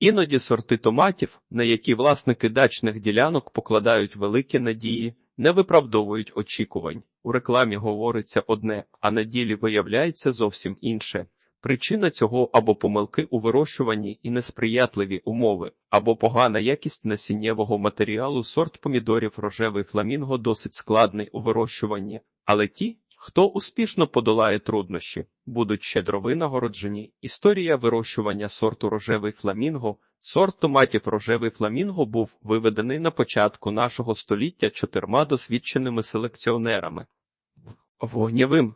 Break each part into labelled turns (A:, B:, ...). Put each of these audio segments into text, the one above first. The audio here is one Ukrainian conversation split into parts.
A: Іноді сорти томатів, на які власники дачних ділянок покладають великі надії, не виправдовують очікувань. У рекламі говориться одне, а на ділі виявляється зовсім інше. Причина цього або помилки у вирощуванні і несприятливі умови, або погана якість насіннєвого матеріалу. Сорт помідорів рожевий фламінго досить складний у вирощуванні, але ті, хто успішно подолає труднощі, будуть щедро винагороджені. Історія вирощування сорту рожевий фламінго. Сорт томатів рожевий фламінго був виведений на початку нашого століття чотирма досвідченими селекціонерами. Вогнєвим,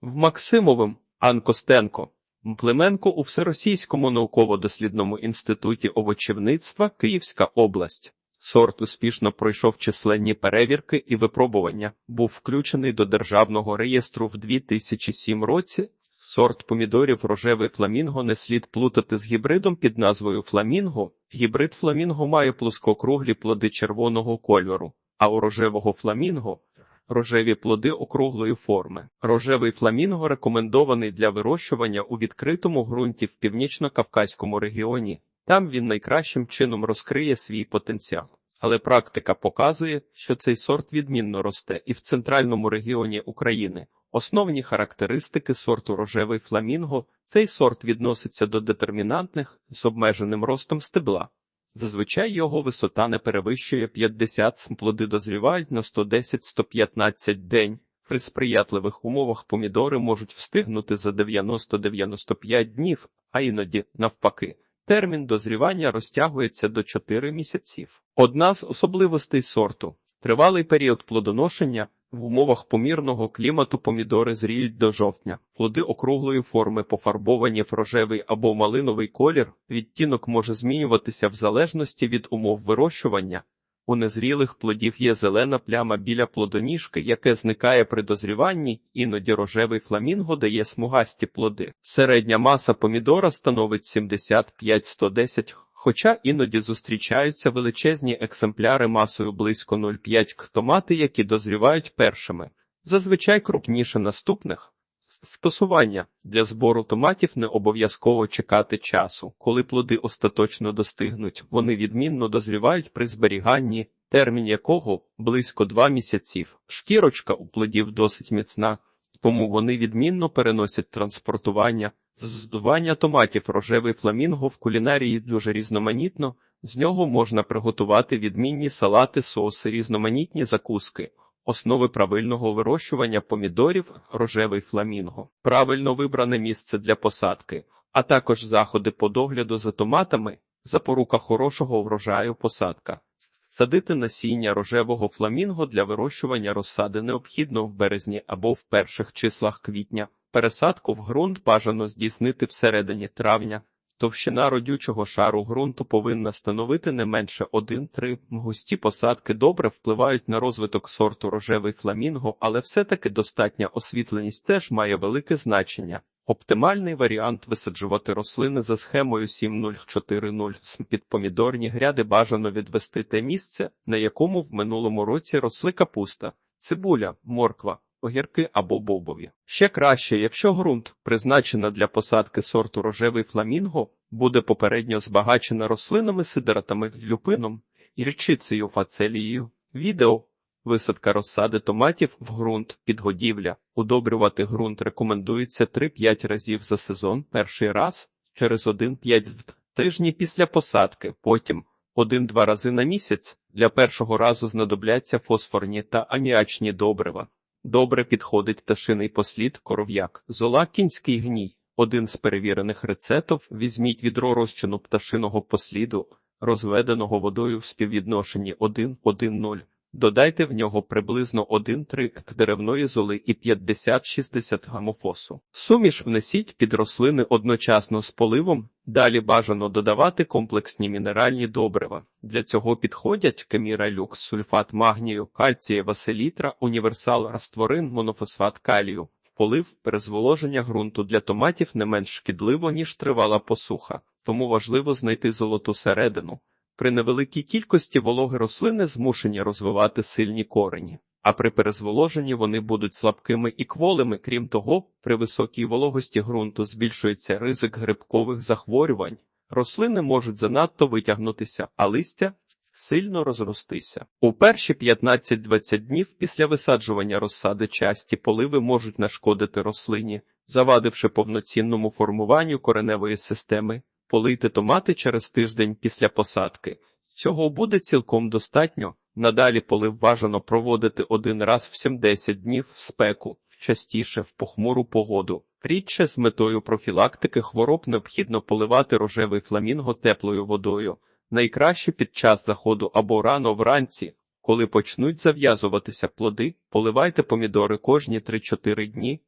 A: в Максимовим, Ан Костенко, Мплеменко у Всеросійському науково-дослідному інституті овочівництва Київська область. Сорт успішно пройшов численні перевірки і випробування, був включений до державного реєстру в 2007 році. Сорт помідорів рожевий фламінго не слід плутати з гібридом під назвою фламінго. Гібрид фламінго має плоскокруглі плоди червоного кольору, а у рожевого фламінго рожеві плоди округлої форми. Рожевий фламінго рекомендований для вирощування у відкритому ґрунті в північно-кавказькому регіоні. Там він найкращим чином розкриє свій потенціал. Але практика показує, що цей сорт відмінно росте і в центральному регіоні України. Основні характеристики сорту рожевий фламінго цей сорт відноситься до детермінантних з обмеженим ростом стебла. Зазвичай його висота не перевищує 50 см, плоди дозрівають на 110-115 день. При сприятливих умовах помідори можуть встигнути за 90-95 днів, а іноді навпаки. Термін дозрівання розтягується до 4 місяців. Одна з особливостей сорту тривалий період плодоношення. В умовах помірного клімату помідори зріють до жовтня. Плоди округлої форми пофарбовані в рожевий або малиновий колір. Відтінок може змінюватися в залежності від умов вирощування. У незрілих плодів є зелена пляма біля плодоніжки, яке зникає при дозріванні, іноді рожевий фламінго дає смугасті плоди. Середня маса помідора становить 75-110 Хоча іноді зустрічаються величезні екземпляри масою близько 0,5 к томати, які дозрівають першими, зазвичай крупніше наступних. Стосування для збору томатів не обов'язково чекати часу, коли плоди остаточно достигнуть, вони відмінно дозрівають при зберіганні, термін якого близько 2 місяців. Шкірочка у плодів досить міцна, тому вони відмінно переносять транспортування. Здування томатів рожевий фламінго в кулінарії дуже різноманітно, з нього можна приготувати відмінні салати, соуси, різноманітні закуски, основи правильного вирощування помідорів, рожевий фламінго, правильно вибране місце для посадки, а також заходи по догляду за томатами, запорука хорошого врожаю посадка. Садити насіння рожевого фламінго для вирощування розсади необхідно в березні або в перших числах квітня. Пересадку в ґрунт бажано здійснити всередині травня. Товщина родючого шару ґрунту повинна становити не менше 1-3. Густі посадки добре впливають на розвиток сорту рожевий фламінго, але все-таки достатня освітленість теж має велике значення. Оптимальний варіант висаджувати рослини за схемою 7.0.4.0. Під помідорні гряди бажано відвести те місце, на якому в минулому році росли капуста, цибуля, морква, огірки або бобові. Ще краще, якщо ґрунт, призначена для посадки сорту рожевий фламінго, буде попередньо збагачена рослинами сидератами, люпином і речицею фацелією. Відео Висадка розсади томатів в ґрунт, підгодівля. Удобрювати ґрунт рекомендується 3-5 разів за сезон. Перший раз через 1-5 тижні після посадки, потім 1-2 рази на місяць. Для першого разу знадобляться фосфорні та аміачні добрива. Добре підходить пташиний послід, коров'як, зола, кінський гній. Один з перевірених рецептів візьміть відро розчину пташиного посліду, розведеного водою в співвідношенні 1-1-0. Додайте в нього приблизно 1-3 к деревної золи і 50-60 гамофосу. Суміш внесіть під рослини одночасно з поливом, далі бажано додавати комплексні мінеральні добрива. Для цього підходять кеміра люкс, сульфат магнію, кальцієва селітра, універсал растворин, монофосфат калію. Полив перезволоження ґрунту для томатів не менш шкідливо, ніж тривала посуха, тому важливо знайти золоту середину. При невеликій кількості вологи рослини змушені розвивати сильні корені, а при перезволоженні вони будуть слабкими і кволими. Крім того, при високій вологості ґрунту збільшується ризик грибкових захворювань. Рослини можуть занадто витягнутися, а листя сильно розростися. У перші 15-20 днів після висаджування розсади часті поливи можуть нашкодити рослині, завадивши повноцінному формуванню кореневої системи. Полийте томати через тиждень після посадки. Цього буде цілком достатньо. Надалі полив бажано проводити один раз в 7-10 днів в спеку, частіше в похмуру погоду. Рідше з метою профілактики хвороб необхідно поливати рожевий фламінго теплою водою. Найкраще під час заходу або рано вранці, коли почнуть зав'язуватися плоди, поливайте помідори кожні 3-4 дні.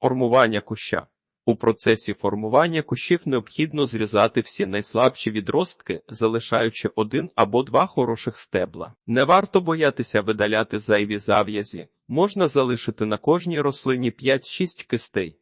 A: Формування куща. У процесі формування кущів необхідно зрізати всі найслабші відростки, залишаючи один або два хороших стебла. Не варто боятися видаляти зайві зав'язі, можна залишити на кожній рослині 5-6 кистей.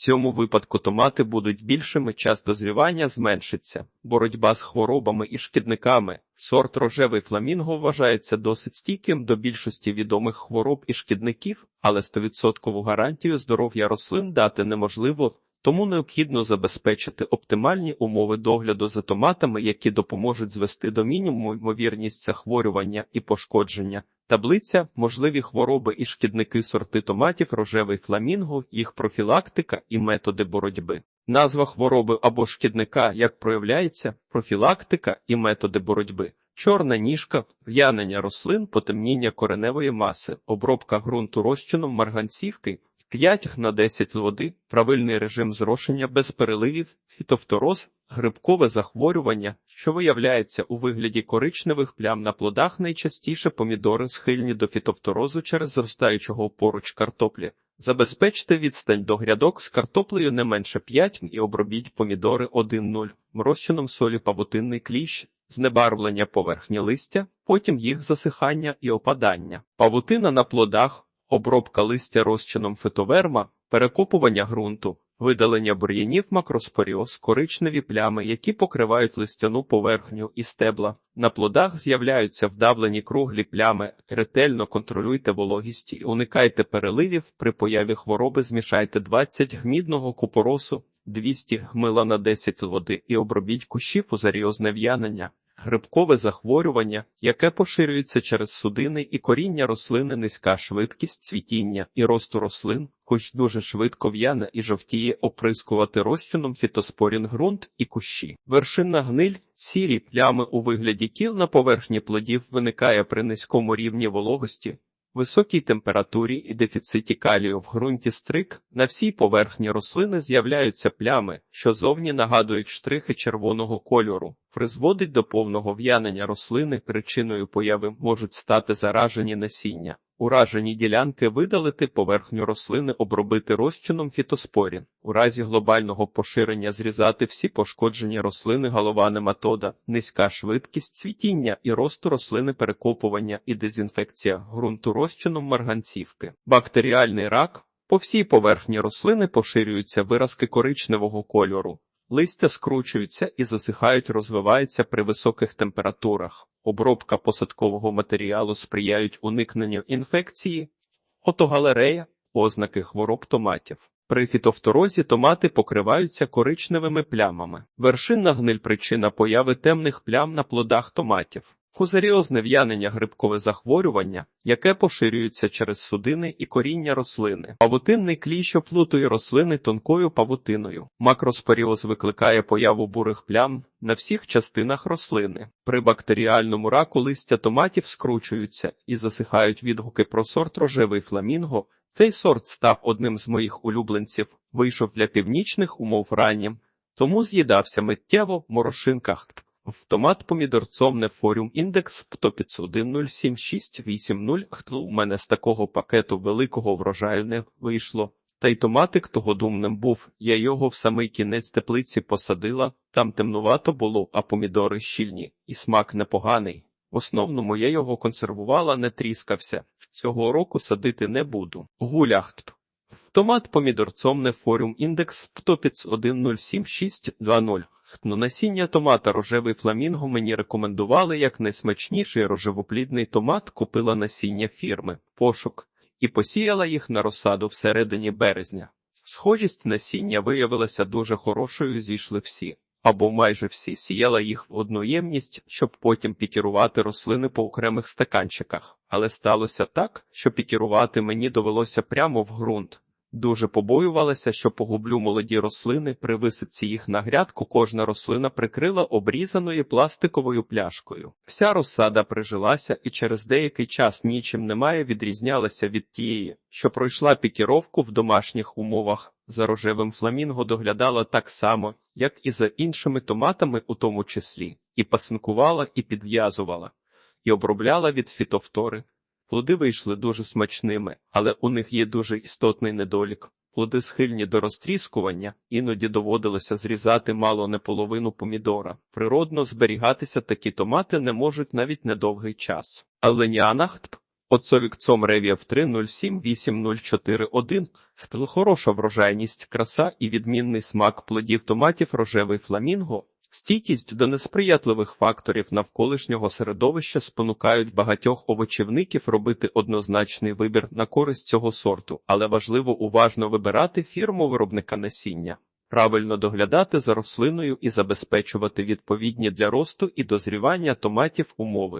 A: Цьому випадку томати будуть більшими, час дозрівання зменшиться. Боротьба з хворобами і шкідниками. Сорт рожевий фламінго вважається досить стійким до більшості відомих хвороб і шкідників, але 100% гарантію здоров'я рослин дати неможливо, тому необхідно забезпечити оптимальні умови догляду за томатами, які допоможуть звести до мінімуму ймовірність захворювання і пошкодження. Таблиця, можливі хвороби і шкідники сорти томатів рожевий фламінго, їх профілактика і методи боротьби. Назва хвороби або шкідника, як проявляється, профілактика і методи боротьби. Чорна ніжка, в'янення рослин, потемніння кореневої маси, обробка ґрунту розчином марганцівки, 5 на 10 води, правильний режим зрошення без переливів, фітофтороз, грибкове захворювання, що виявляється у вигляді коричневих плям на плодах найчастіше помідори схильні до фітофторозу через зростаючого поруч картоплі. Забезпечте відстань до грядок з картоплею не менше 5 і обробіть помідори 1-0, розчином солі павутинний кліщ, знебарвлення поверхні листя, потім їх засихання і опадання. Павутина на плодах, обробка листя розчином фитоверма, перекопування ґрунту, видалення бур'янів макроспоріоз, коричневі плями, які покривають листяну поверхню і стебла. На плодах з'являються вдавлені круглі плями, ретельно контролюйте вологість і уникайте переливів. При появі хвороби змішайте 20 гмідного купоросу, 200 гмила на 10 води і обробіть кущі фузаріозне в'янення. Грибкове захворювання, яке поширюється через судини і коріння рослини, низька швидкість цвітіння і росту рослин, хоч дуже швидко в'яне і жовтіє оприскувати розчином фітоспорін ґрунт і кущі. Вершинна гниль, сірі плями у вигляді кіл на поверхні плодів виникає при низькому рівні вологості, високій температурі і дефіциті калію в ґрунті стрик на всій поверхні рослини з'являються плями, що зовні нагадують штрихи червоного кольору, призводить до повного в'янення рослини. Причиною появи можуть стати заражені насіння. Уражені ділянки видалити поверхню рослини, обробити розчином фітоспорін. У разі глобального поширення зрізати всі пошкоджені рослини голова нематода, низька швидкість цвітіння і росту рослини перекопування і дезінфекція ґрунту розчином марганцівки. Бактеріальний рак. По всій поверхні рослини поширюються виразки коричневого кольору. Листя скручуються і засихають, розвиваються при високих температурах. Обробка посадкового матеріалу сприяють уникненню інфекції, фотогалерея, ознаки хвороб томатів. При фітофторозі томати покриваються коричневими плямами. Вершинна гниль причина появи темних плям на плодах томатів. Фузаріозне в'янення грибкове захворювання, яке поширюється через судини і коріння рослини. Павутинний кліщ оплутує рослини тонкою павутиною. Макроспоріоз викликає появу бурих плям на всіх частинах рослини. При бактеріальному раку листя томатів скручуються і засихають відгуки про сорт рожевий фламінго. Цей сорт став одним з моїх улюбленців, вийшов для північних умов раннім, тому з'їдався миттєво в морошинках. Автомат помідорцом не форум індекс ПТО 501076880 Хто у мене з такого пакету великого врожаю не вийшло. Та й томатик того думним був. Я його в самий кінець теплиці посадила, там темнувато було, а помідори щільні, і смак непоганий. В основному я його консервувала, не тріскався. Цього року садити не буду. Гуляхт. Томат помідорцом не форум індекс птопіц 107620. Ну, насіння томата рожевий фламінго мені рекомендували як найсмачніший рожевоплідний томат, купила насіння фірми пошук і посіяла їх на розсаду всередині березня. Схожість насіння виявилася дуже хорошою, зійшли всі. Або майже всі сіяла їх в одну ємність, щоб потім пікірувати рослини по окремих стаканчиках. Але сталося так, що пікірувати мені довелося прямо в ґрунт. Дуже побоювалася, що погублю молоді рослини. При висадці їх на грядку кожна рослина прикрила обрізаною пластиковою пляшкою. Вся розсада прижилася і через деякий час нічим немає відрізнялася від тієї, що пройшла пікіровку в домашніх умовах. За рожевим фламінго доглядала так само, як і за іншими томатами, у тому числі, і пасинкувала, і підв'язувала, і обробляла від фітофтори. Плоди вийшли дуже смачними, але у них є дуже істотний недолік. Плоди схильні до розтріскування, іноді доводилося зрізати мало не половину помідора. Природно зберігатися такі томати не можуть навіть недовгий час. Але ніанахтп Оцовікцом ревів 3078041 хороша врожайність, краса і відмінний смак плодів томатів рожевий фламінго, стійкість до несприятливих факторів навколишнього середовища спонукають багатьох овочівників робити однозначний вибір на користь цього сорту, але важливо уважно вибирати фірму виробника насіння. Правильно доглядати за рослиною і забезпечувати відповідні для росту і дозрівання томатів умови.